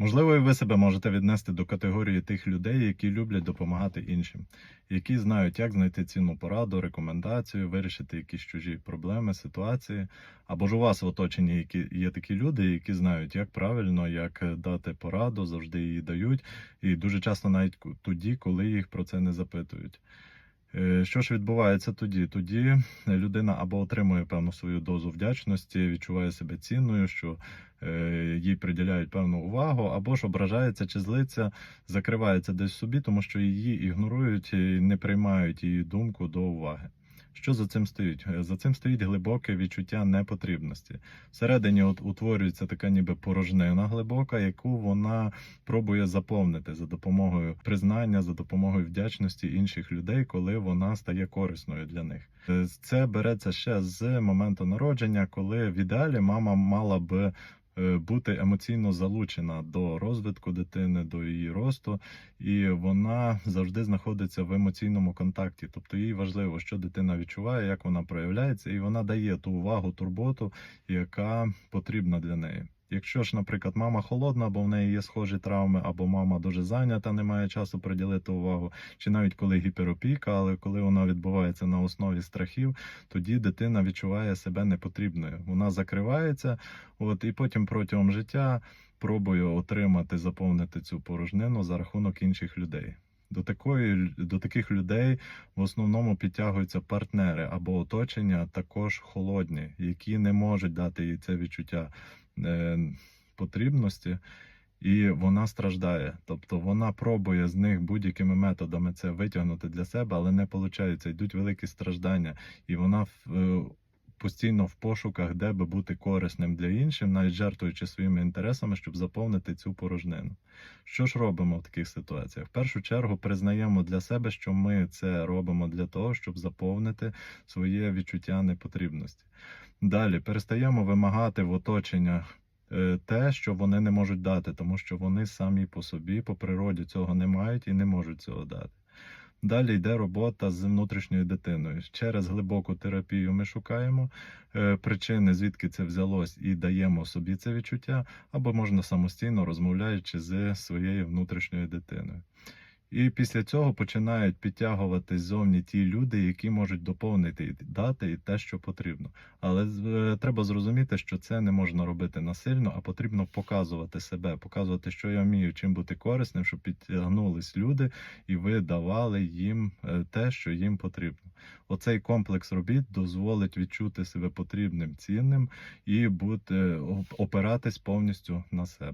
Можливо, і ви себе можете віднести до категорії тих людей, які люблять допомагати іншим, які знають, як знайти цінну пораду, рекомендацію, вирішити якісь чужі проблеми, ситуації. Або ж у вас в оточенні які є такі люди, які знають, як правильно, як дати пораду, завжди її дають, і дуже часто навіть тоді, коли їх про це не запитують. Е, Що ж відбувається тоді? Тоді людина або отримує певну свою дозу вдячності, відчуває себе цінною, що е, їй приділяють певну увагу, або ж ображається чи злиться, закривається десь собі, тому що її ігнорують і не приймають її думку до уваги. Що за цим стоїть? Е, За цим стоїть глибоке відчуття непотрібності. Всередині от утворюється така ніби порожнина глибока, яку вона пробує заповнити за допомогою признання, за допомогою вдячності інших людей, коли вона стає корисною для них. Е, Це береться ще з моменту народження, коли в ідеалі мама мала би бути емоційно залучена до розвитку дитини, до її росту, і вона завжди знаходиться в емоційному контакті. Тобто їй важливо, що дитина відчуває, як вона проявляється, і вона дає ту увагу, турботу, яка потрібна для неї. Якщо ж, наприклад, мама холодна, або в неї є схожі травми, або мама дуже зайнята, не має часу приділити увагу, чи навіть коли гіперопіка, але коли вона відбувається на основі страхів, тоді дитина відчуває себе непотрібною. Вона закривається, от і потім протягом життя пробує отримати, заповнити цю порожнину за рахунок інших людей. До такої до таких людей в основному підтягуються партнери або оточення, також холодні, які не можуть дати їй це відчуття потрібності, і вона страждає. Тобто вона пробує з них будь-якими методами це витягнути для себе, але не виходить. Йдуть великі страждання, і вона е, постійно в пошуках, де би бути корисним для інших, навіть жертвуючи своїми інтересами, щоб заповнити цю порожнину. Що ж робимо в таких ситуаціях? В першу чергу признаємо для себе, що ми це робимо для того, щоб заповнити своє відчуття непотрібності. Далі перестаємо вимагати в оточення е, те, що вони не можуть дати, тому що вони самі по собі, по природі цього не мають і не можуть цього дати. Далі йде робота з внутрішньою дитиною. Через глибоку терапію ми шукаємо е, причини, звідки це взялось, і даємо собі це відчуття, або можна самостійно розмовляючи з своєю внутрішньою дитиною. І після цього починають підтягувати ззовні ті люди, які можуть доповнити і дати і те, що потрібно. Але е, треба зрозуміти, що це не можна робити насильно, а потрібно показувати себе, показувати, що я вмію, чим бути корисним, щоб підтягнулись люди, і ви давали їм е, те, що їм потрібно. Оцей комплекс робіт дозволить відчути себе потрібним, цінним і бути опиратись повністю на себе.